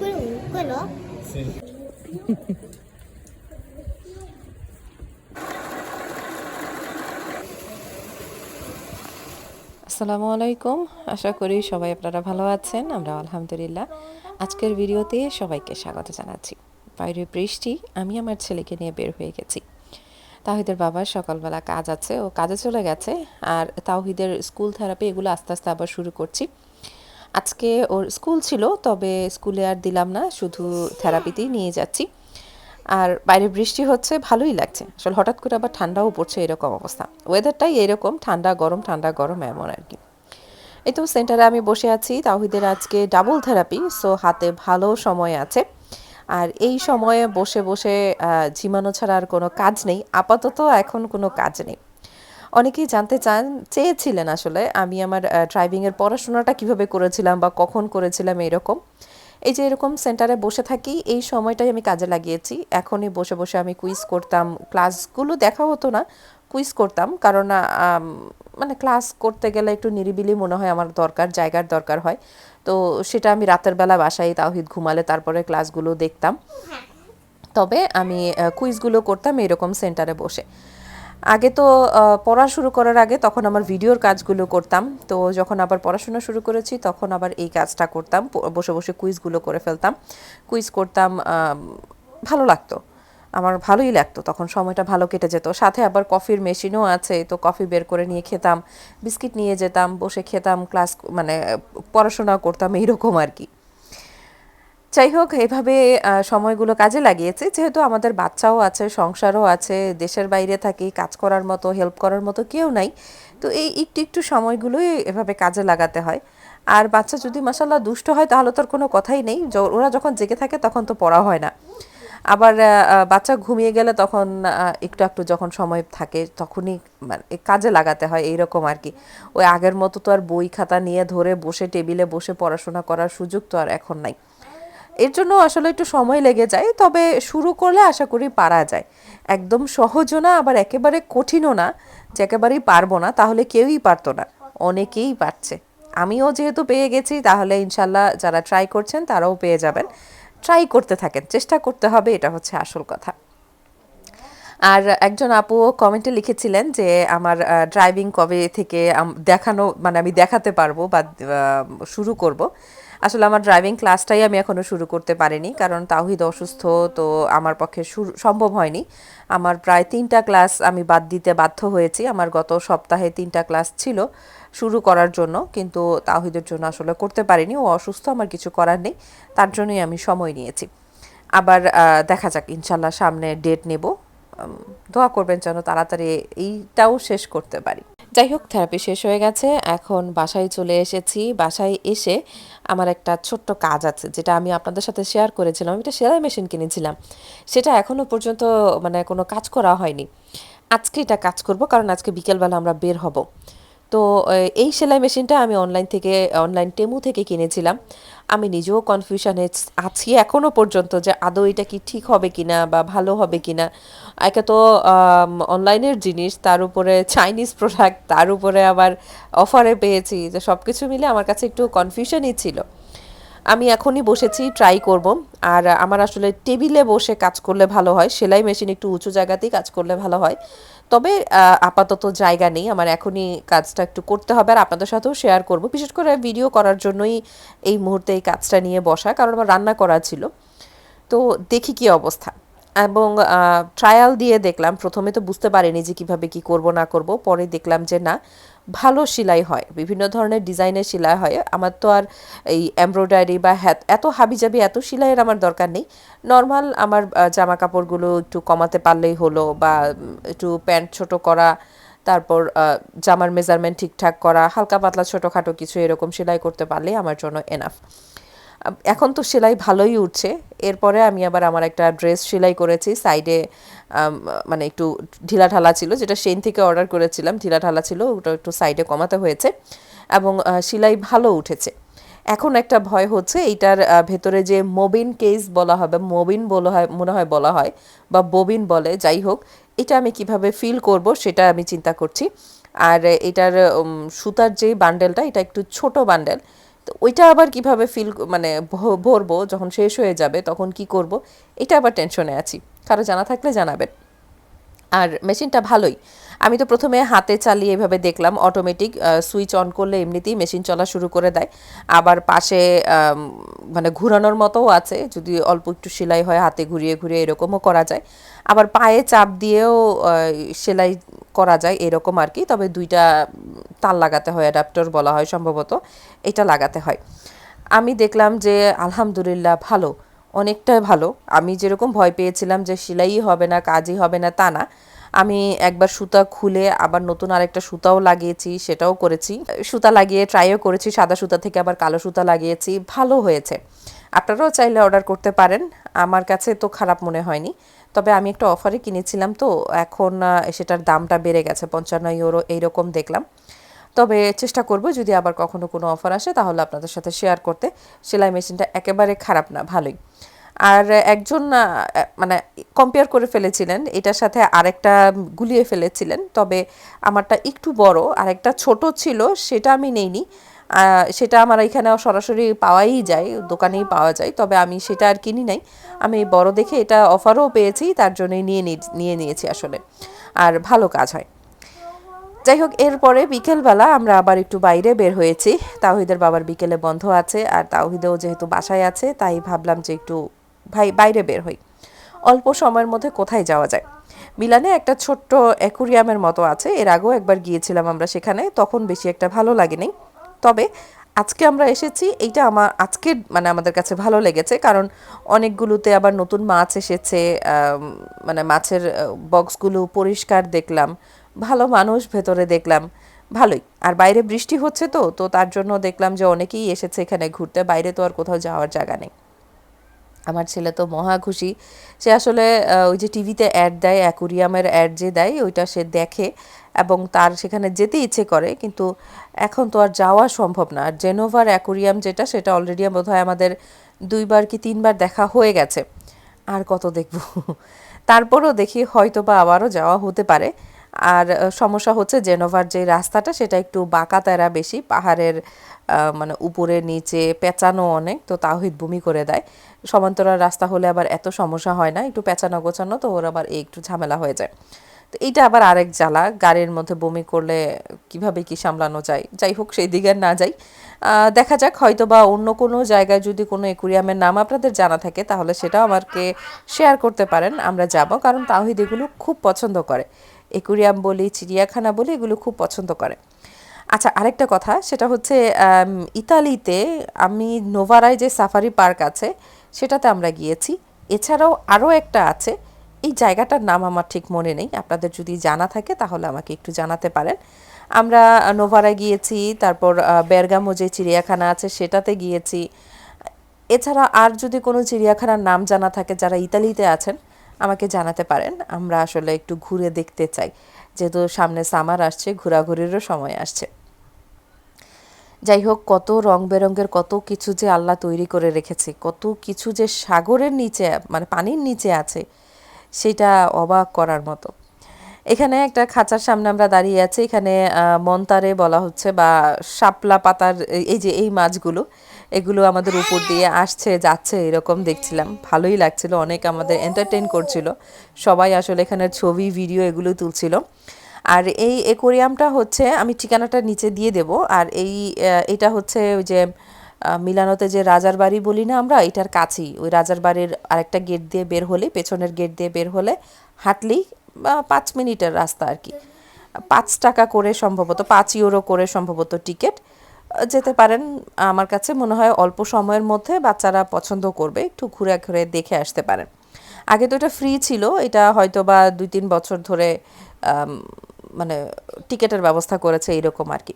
Quello, quello? Sì. আসসালামু আলাইকুম। আশা করি সবাই আপনারা ভালো আছেন আমরা আলহামদুলিল্লাহ। আজকের ভিডিওতে সবাইকে স্বাগত জানাচ্ছি। বাইরে বৃষ্টি আমি আমার ছেলেকে নিয়ে বের হয়ে গেছি। তাহিদের বাবার সকালবেলা কাজ আছে ও কাজে চলে গেছে। আর তাহিদের স্কুল থেরাপি এগুলো আস্তে আস্তে আবার শুরু করছি। আজকে ওর স্কুল ছিল, তবে স্কুলে আর দিলাম না, শুধু থেরাপিতেই নিয়ে যাচ্ছি। আর বাইরে বৃষ্টি হচ্ছে, ভালোই লাগছে। আসলে হঠাৎ করে আবার ঠান্ডাও পড়ছে, এরকম অবস্থা। ওয়েদারটাই এরকম, ঠান্ডা, গরম ঠান্ডা, গরম, এমন আর কি। এই তো সেন্টারে আমি বসে আছি তাহিদের আজকে ডাবল থেরাপি সো হাতে ভালো সময় আছে। আর এই সময়ে বসে বসে ঝিমানো ছাড়া আর কোনো কাজ নেই, আপাতত এখন কোনো কাজ নেই। অনেকেই জানতে চান, চেয়েছিলেন আসলে আমি আমার ড্রাইভিংয়ের পড়াশোনাটা কীভাবে করেছিলাম বা কখন করেছিলাম এরকম। এই যে এরকম সেন্টারে বসে থাকি, এই সময়টাই আমি কাজে লাগিয়েছি। এখনই বসে বসে আমি কুইজ করতাম। ক্লাসগুলো দেখা হতো না কুইজ করতাম। কারণ মানে ক্লাস করতে গেলে একটু নিরিবিলি মনে হয়, আমার দরকার, জায়গার দরকার হয়। তো সেটা আমি রাতের বেলা বাসায় তাওহিদ ঘুমালে তারপরে ক্লাসগুলো দেখতাম। তবে আমি কুইজগুলো করতাম এরকম সেন্টারে বসে। আগে তো পড়া শুরু করার আগে তখন আমার ভিডিওর কাজগুলো করতাম। তো যখন আবার পড়াশোনা শুরু করেছি, তখন আবার এই কাজটা করতাম। বসে বসে কুইজগুলো করে ফেলতাম। কুইজ করতাম ভালো লাগতো। আমার ভালোই লাগতো। তখন সময়টা ভালো কেটে যেত। সাথে আবার কফির মেশিনও আছে। তো কফি বের করে নিয়ে খেতাম, বিস্কিট নিয়ে যেতাম, বসে খেতাম, ক্লাস মানে পড়াশোনা করতাম, এইরকম আর কি। যাই হোক, এভাবে সময়গুলো কাজে লাগিয়েছে। যেহেতু আমাদের বাচ্চাও আছে, সংসারও আছে, দেশের বাইরে থাকি, কাজ করার মতো হেল্প করার মতো কেউ নাই। তো এই একটু একটু সময়গুলোই এভাবে কাজে লাগাতে হয়। আর বাচ্চা যদি মাসাল্লাহ দুষ্ট হয়, তাহলে তোর কোনো কথাই নেই। ওরা যখন জেগে থাকে, তখন তো পড়া হয় না। আবার বাচ্চা ঘুমিয়ে গেলে তখন একটু একটু যখন সময় থাকে, তখনই মানে কাজে লাগাতে হয়, এইরকম আর কি। ওই আগের মতো তো আর বই খাতা নিয়ে ধরে বসে, টেবিলে বসে পড়াশোনা করার সুযোগ তো আর এখন নাই। এর জন্য আসলে একটু সময় লেগে যায়, তবে শুরু করলে আশা করি পারা যায়। একদম সহজও না, আবার একেবারে কঠিনও না, যে একেবারেই পারব না, তাহলে কেউই পারতো না, অনেকেই পারছে। আমিও যেহেতু পেয়ে গেছি, তাহলে ইনশাল্লাহ যারা ট্রাই করছেন, তারাও পেয়ে যাবেন। ট্রাই করতে থাকেন, চেষ্টা করতে হবে, এটা হচ্ছে আসল কথা। আর একজন আপু কমেন্টে লিখেছিলেন যে, আমার ড্রাইভিং কবে থেকে দেখানো মানে আমি দেখাতে পারব বা শুরু করব? আসলে আমার ড্রাইভিং ক্লাসটাই আমি এখনও শুরু করতে পারিনি, কারণ তাহিদ অসুস্থ, তো আমার পক্ষে সম্ভব হয়নি। আমার প্রায় তিনটা ক্লাস আমি বাদ দিতে বাধ্য হয়েছি, আমার গত সপ্তাহে তিনটা ক্লাস ছিল শুরু করার জন্য, কিন্তু তাহিদের জন্য আসলে করতে পারিনি, ও অসুস্থ, আমার কিছু করার নেই, তার জন্যই আমি সময় নিয়েছি। আবার দেখা যাক ইনশাল্লাহ সামনে ডেট নেব দোয়া করবেন যেন তাড়াতাড়ি এইটাও শেষ করতে পারি। যাই হোক থেরাপি শেষ হয়ে গেছে। এখন বাসায় চলে এসেছি। বাসায় এসে আমার একটা ছোট্ট কাজ আছে, যেটা আমি আপনাদের সাথে শেয়ার করেছিলাম। আমি একটা সেলাই মেশিন কিনেছিলাম। সেটা এখনও পর্যন্ত মানে কোনো কাজ করা হয়নি। আজকে এটা কাজ করব, কারণ আজকে বিকেলবেলা আমরা বের হব। তো এই সেলাই মেশিনটা আমি অনলাইন থেকে অনলাইন টেমু থেকে কিনেছিলাম। আমি নিজেও কনফিউশনে আছি এখনও পর্যন্ত যে আদৌ এটা কি ঠিক হবে কি না বা ভালো হবে কি না একে তো অনলাইনের জিনিস, তার উপরে চাইনিজ প্রোডাক্ট তার উপরে আবার অফারে পেয়েছি, যে সব কিছু মিলে আমার কাছে একটু কনফিউশনই ছিল। আমি এখনই বসেছি ট্রাই করব। আর আমার আসলে টেবিলে বসে কাজ করলে ভালো হয়, সেলাই মেশিন একটু উঁচু জায়গাতেই কাজ করলে ভালো হয়। তবে আপাতত জায়গা নেই, আমার এখনই কাজটা একটু করতে হবে আর আপনাদের সাথেও শেয়ার করব। বিশেষ করে ভিডিও করার জন্যই এই মুহূর্তে এই কাজটা নিয়ে বসা, কারণ আমার রান্না করা ছিল। তো দেখি কি অবস্থা। এবং ট্রায়াল দিয়ে দেখলাম, প্রথমে তো বুঝতে পারিনি যে কীভাবে কি করব, না করব, পরে দেখলাম যে না ভালো সেলাই হয়, বিভিন্ন ধরনের ডিজাইনের সেলাই হয়। আমার তো আর এই এমব্রয়ডারি বা হ্যাত, এত হাবিজাবি, এত সেলাইয়ের আমার দরকার নেই। নর্মাল আমার জামা কাপড়গুলো একটু কমাতে পারলেই হলো বা একটু প্যান্ট ছোট করা, তারপর জামার মেজারমেন্ট ঠিকঠাক করা, হালকা পাতলা ছোটোখাটো কিছু এরকম সেলাই করতে পারলেই আমার জন্য এনাফ এখন তো সেলাই ভালোই উঠছে। এরপরে আমি আবার আমার একটা ড্রেস সেলাই করেছি। সাইডে মানে একটু ঢিলা ঢালা ছিল, যেটা সেন থেকে অর্ডার করেছিলাম। ঢিলা ঢালা ছিল, ওটা একটু সাইডে কমাতে হয়েছে এবং সেলাই ভালো উঠেছে। এখন একটা ভয় হচ্ছে, এইটার ভেতরে যে মবিন কেস বলা হবে, মবিন বলা হয়, মনে হয় বলা হয়, বা ববিন বলে, যাই হোক, এটা আমি কীভাবে ফিল করব সেটা আমি চিন্তা করছি। আর এটার সুতার যে বান্ডেলটা, এটা একটু ছোট বান্ডেল তো ওইটা আবার কীভাবে ফিল মানে ভরবো যখন শেষ হয়ে যাবে, তখন কি করব? এটা আবার টেনশনে আছি। কারও জানা থাকলে জানাবেন। আর মেশিনটা ভালোই। আমি তো প্রথমে হাতে চালিয়ে এভাবে দেখলাম অটোমেটিক সুইচ অন করলে এমনিতেই মেশিন চলা শুরু করে দেয়। আবার পাশে মানে ঘুরানোর মতোও আছে, যদি অল্প একটু সেলাই হয়, হাতে ঘুরিয়ে ঘুরিয়ে এরকমও করা যায়। আবার পায়ে চাপ দিয়েও সেলাই করা যায় এরকম আর কি তবে দুইটা তার লাগাতে হয় অ্যাডাপ্টর বলা হয় সম্ভবত, এটা লাগাতে হয়। আমি দেখলাম যে আলহামদুলিল্লাহ ভালো। অনেকটাই ভালো। আমি যেরকম ভয় পেয়েছিলাম যে সেলাই হবে না, কাজই হবে না, তা না। আমি একবার সুতা খুলে আবার নতুন আরেকটা সুতাও লাগিয়েছি, সেটাও করেছি। সুতা লাগিয়ে ট্রাইও করেছি, সাদা সুতা থেকে আবার কালো সুতা লাগিয়েছি, ভালো হয়েছে। আপনারাও চাইলে অর্ডার করতে পারেন, আমার কাছে তো খারাপ মনে হয়নি। তবে আমি একটা অফারে কিনেছিলাম তো, এখন সেটার দামটা বেড়ে গেছে, পঞ্চান্ন ইউরো, এইরকম দেখলাম। তবে চেষ্টা করব যদি আবার কখনো কোনো অফার আসে, তাহলে আপনাদের সাথে শেয়ার করতে। সেলাই মেশিনটা একেবারে খারাপ না, ভালোই। আর একজন মানে কম্পেয়ার করে ফেলেছিলেন, এটার সাথে আরেকটা গুলিয়ে ফেলেছিলেন। তবে আমারটা একটু বড়, আরেকটা ছোট ছিল, সেটা আমি নেইনি। সেটা আমার এখানে সরাসরি পাওয়াই যায়, দোকানেই পাওয়া যায়, তবে আমি সেটা আর কিনি নাই। আমি বড় দেখে এটা অফারও পেয়েছি, তার জন্যই নিয়ে নিয়ে নিয়েছি আসলে। আর ভালো কাজ হয়। যাই হোক এরপরে বিকেলবেলা আমরা আবার একটু বাইরে বের হয়েছি। তাওহিদের বাবার বিকেলে বন্ধ আছে, আর তাওহিদেও যেহেতু বাসায় আছে, তাই ভাবলাম যে একটু ভাই, বাইরে বের হই। অল্প সময়ের মধ্যে কোথায় যাওয়া যায়? মিলানে একটা ছোট্ট অ্যাকুরিয়ামের মতো আছে, এর আগেও একবার গিয়েছিলাম আমরা সেখানে, তখন বেশি একটা ভালো লাগেনি। তবে আজকে আমরা এসেছি, এইটা আমার আজকে মানে আমাদের কাছে ভালো লেগেছে, কারণ অনেকগুলোতে আবার নতুন মাছ এসেছে মানে মাছের বক্সগুলো পরিষ্কার দেখলাম। ভালো মানুষ ভেতরে দেখলাম। ভালোই। আর বাইরে বৃষ্টি হচ্ছে তো তো তার জন্য দেখলাম যে অনেকেই এসেছে এখানে ঘুরতে। বাইরে তো আর কোথাও যাওয়ার জায়গা নেই। আমার ছেলে তো মহা খুশি। সে আসলে ওই যে টিভিতে অ্যাড দেয়, অ্যাকুরিয়ামের অ্যাড যে দেয়, ওইটা সে দেখে এবং তার সেখানে যেতে ইচ্ছে করে। কিন্তু এখন তো আর যাওয়া সম্ভব না। আর জেনোভার অ্যাকুরিয়াম যেটা, সেটা অলরেডি বোধহয় আমাদের দুইবার কি তিনবার দেখা হয়ে গেছে। আর কত দেখব? তারপরও দেখি হয়তো বা আবারও যাওয়া হতে পারে। আর সমস্যা হচ্ছে জেনোভার যে রাস্তাটা সেটা একটু বাঁকা তেরা বেশি, পাহাড়ের মানে উপরে নিচে পেঁচানো অনেক, তো তাওহিদ বমি করে দেয়। সমান্তরাল রাস্তা হলে আবার এত সমস্যা হয় না, একটু পেঁচানো গোছানো, তো ওর আবার একটু ঝামেলা হয়ে যায়। তো এইটা আবার আরেক জ্বালা, গাড়ির মধ্যে বমি করলে কীভাবে কি সামলানো যায়? যাই হোক, সেই দিকে না যাই। দেখা যাক, হয়তো বা অন্য কোনো জায়গায় যদি কোনো একুরিয়ামের নাম আপনাদের জানা থাকে, তাহলে সেটাও আমাকে শেয়ার করতে পারেন, আমরা যাব, কারণ তাওহিদ এগুলো খুব পছন্দ করে। একুরিয়াম বলি, চিড়িয়াখানা বলি, এগুলো খুব পছন্দ করে। আচ্ছা আরেকটা কথা, সেটা হচ্ছে ইতালিতে আমি নোভারায় যে সাফারি পার্ক আছে, সেটাতে আমরা গিয়েছি। এছাড়াও আরও একটা আছে, এই জায়গাটার নাম আমার ঠিক মনে নেই, আপনাদের যদি জানা থাকে তাহলে আমাকে একটু জানাতে পারেন। আমরা নোভারায় গিয়েছি, তারপর বেরগামো যে চিড়িয়াখানা আছে, সেটাতে গিয়েছি। এছাড়া আর যদি কোনো চিড়িয়াখানার নাম জানা থাকে, যারা ইতালিতে আছেন আমাকে জানাতে পারেন, আমরা আসলে একটু ঘুরে দেখতে চাই। যেহেতু সামনে সামার আসছে, ঘোরাঘুরিরও সময় আসছে। যাই হোক কত রং বেরঙের কত কিছু যে আল্লাহ তৈরি করে রেখেছে, কত কিছু যে সাগরের নিচে মানে পানির নিচে আছে, সেটা অবাক করার মতো। এখানে একটা খাঁচার সামনে আমরা দাঁড়িয়ে আছি, এখানে মন্তারে বলা হচ্ছে বা শাপলা পাতার, এই যে এই মাছগুলো এগুলো আমাদের উপর দিয়ে আসছে, যাচ্ছে এরকম দেখছিলাম। ভালোই লাগছিল, অনেক আমাদের এন্টারটেন করছিল। সবাই আসলে এখানে ছবি ভিডিও এগুলো তুলছিল। আর এই একুরিয়ামটা হচ্ছে, আমি ঠিকানাটা নিচে দিয়ে দেব। আর এই এটা হচ্ছে ওই যে মিলানোতে যে রাজার বাড়ি বলি না আমরা, এটার কাছেই। ওই রাজার বাড়ির আরেকটা গেট দিয়ে বের হলে, পেছনের গেট দিয়ে বের হলে হাঁটলেই পাঁচ মিনিটের রাস্তা আর কি। পাঁচ টাকা করে সম্ভবত, পাঁচ ইউরো করে সম্ভবত টিকিট যেতে পারেন। আমার কাছে মনে হয় অল্প সময়ের মধ্যে বাচ্চারা পছন্দ করবে, একটু ঘুরে ঘুরে দেখে আসতে পারেন। আগে তো এটা ফ্রি ছিল, এটা হয়তো বা দুই তিন বছর ধরে মানে টিকিটের ব্যবস্থা করেছে এরকম আর কি।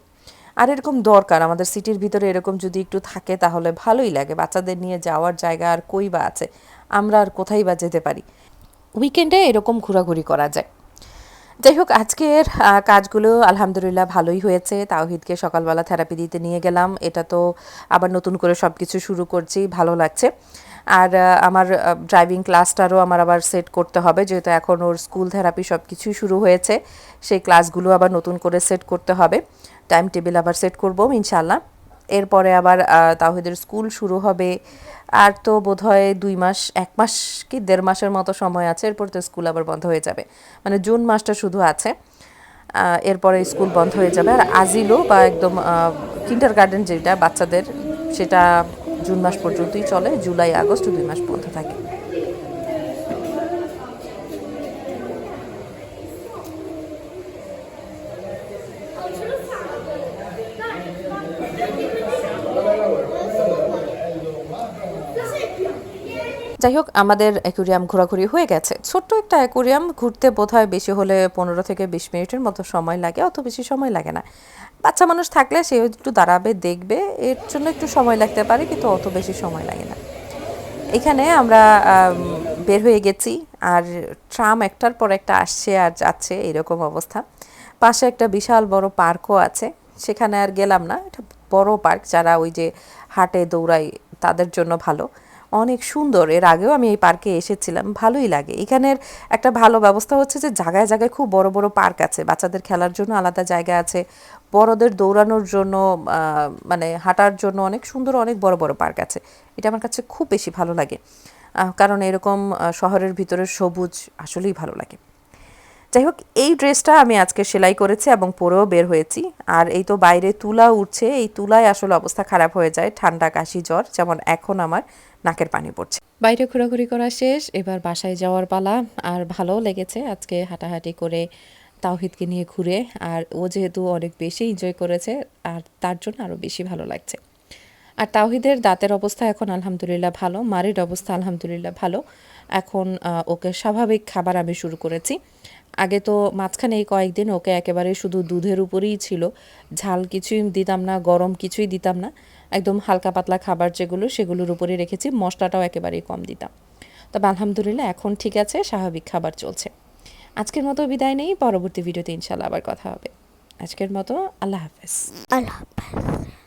আর এরকম দরকার, আমাদের সিটির ভিতরে এরকম যদি একটু থাকে তাহলে ভালোই লাগে। বাচ্চাদের নিয়ে যাওয়ার জায়গা আর কই বা আছে? আমরা আর কোথায় বা যেতে পারি? উইকেন্ডে এরকম ঘোরাঘুরি করা যায়। যাই হোক, আজকের কাজগুলো আলহামদুলিল্লাহ ভালোই হয়েছে। তাওহিদকে সকালবেলা থেরাপি দিতে নিয়ে গেলাম। এটা তো আবার নতুন করে সব কিছু শুরু করছি, ভালো লাগছে। আর আমার ড্রাইভিং ক্লাসটারও আমার আবার সেট করতে হবে, যেহেতু এখন ওর স্কুল থেরাপি সব কিছুই শুরু হয়েছে। সেই ক্লাসগুলো আবার নতুন করে সেট করতে হবে। টাইম টেবিল আবার সেট করব ইনশাল্লাহ এরপরে আবার তাহিদের স্কুল শুরু হবে। আর তো বোধহয় দুই মাস, এক মাস কি দেড় মাসের মতো সময় আছে, এরপর তো স্কুল আবার বন্ধ হয়ে যাবে। মানে জুন মাসটা শুধু আছে। এরপরে স্কুল বন্ধ হয়ে যাবে। আর আজিলো বা একদম কিন্ডার গার্ডেন যেটা বাচ্চাদের, সেটা জুন মাস পর্যন্তই চলে। জুলাই, আগস্ট দুই মাস বন্ধ থাকে। যাই হোক আমাদের অ্যাকুরিয়াম ঘোরাঘুরি হয়ে গেছে। ছোট্ট একটা অ্যাকুরিয়াম ঘুরতে বোধহয় বেশি হলে পনেরো থেকে বিশ মিনিটের মতো সময় লাগে, অত বেশি সময় লাগে না। বাচ্চা মানুষ থাকলে সে একটু দাঁড়াবে, দেখবে, এর জন্য একটু সময় লাগতে পারে, কিন্তু অত বেশি সময় লাগে না। এখানে আমরা বের হয়ে গেছি, আর ট্রাম একটার পর একটা আসছে আর যাচ্ছে, এরকম অবস্থা। পাশে একটা বিশাল বড় পার্কও আছে, সেখানে আর গেলাম না। এটা বড় পার্ক, যারা ওই যে হাটে, দৌড়ায়, তাদের জন্য ভালো। অনেক সুন্দর। এর আগেও আমি এই পার্কে এসেছিলাম, ভালোই লাগে। এখানের একটা ভালো ব্যবস্থা হচ্ছে যে জায়গায় জায়গায় খুব বড় বড় পার্ক আছে। বাচ্চাদের খেলার জন্য আলাদা জায়গা আছে। বড়দের দৌড়ানোর জন্য মানে হাঁটার জন্য অনেক সুন্দর, অনেক বড় বড় পার্ক আছে। এটা আমার কাছে খুব বেশি ভালো লাগে। কারণ এরকম শহরের ভিতরে সবুজ আসলেই ভালো লাগে। যাই হোক এই ড্রেসটা আমি আজকে সেলাই করেছি এবং পরেও বের হয়েছি। আর এই তো বাইরে তুলা উঠছে, এই তুলায় আসলে অবস্থা খারাপ হয়ে যায়, ঠান্ডা, কাশি, জ্বর, যেমন এখন আমার নাকের পানি পড়ছে। বাইরে ঘোরাঘুরি করা শেষ, এবার বাসায় যাওয়ার পালা, আর ভালোও লেগেছে আজকে হাঁটাহাঁটি করে তাওহিদকে নিয়ে ঘুরে। আর ও যেহেতু অনেক বেশি এনজয় করেছে, আর তার জন্য আরও বেশি ভালো লাগছে। আর তাওহিদের দাঁতের অবস্থা এখন আলহামদুলিল্লাহ ভালো, মারির অবস্থা আলহামদুলিল্লাহ ভালো। এখন ওকে স্বাভাবিক খাবার আমি শুরু করেছি। আগে তো মাঝখানে এই কয়েকদিন ওকে একেবারে শুধু দুধের উপরেই ছিল। ঝাল কিছুই দিতাম না, গরম কিছুই দিতাম না। একদম হালকা পাতলা খাবার যেগুলো সেগুলোর উপরে রেখেছি, মশলাটাও একেবারেই কম দিতাম। তবে আলহামদুলিল্লাহ এখন ঠিক আছে, স্বাভাবিক খাবার চলছে। আজকের মতো বিদায় নেই, পরবর্তী ভিডিওতে ইনশাল্লাহ আবার কথা হবে। আজকের মতো আল্লাহ হাফেজ। আল্লাহ হাফেজ।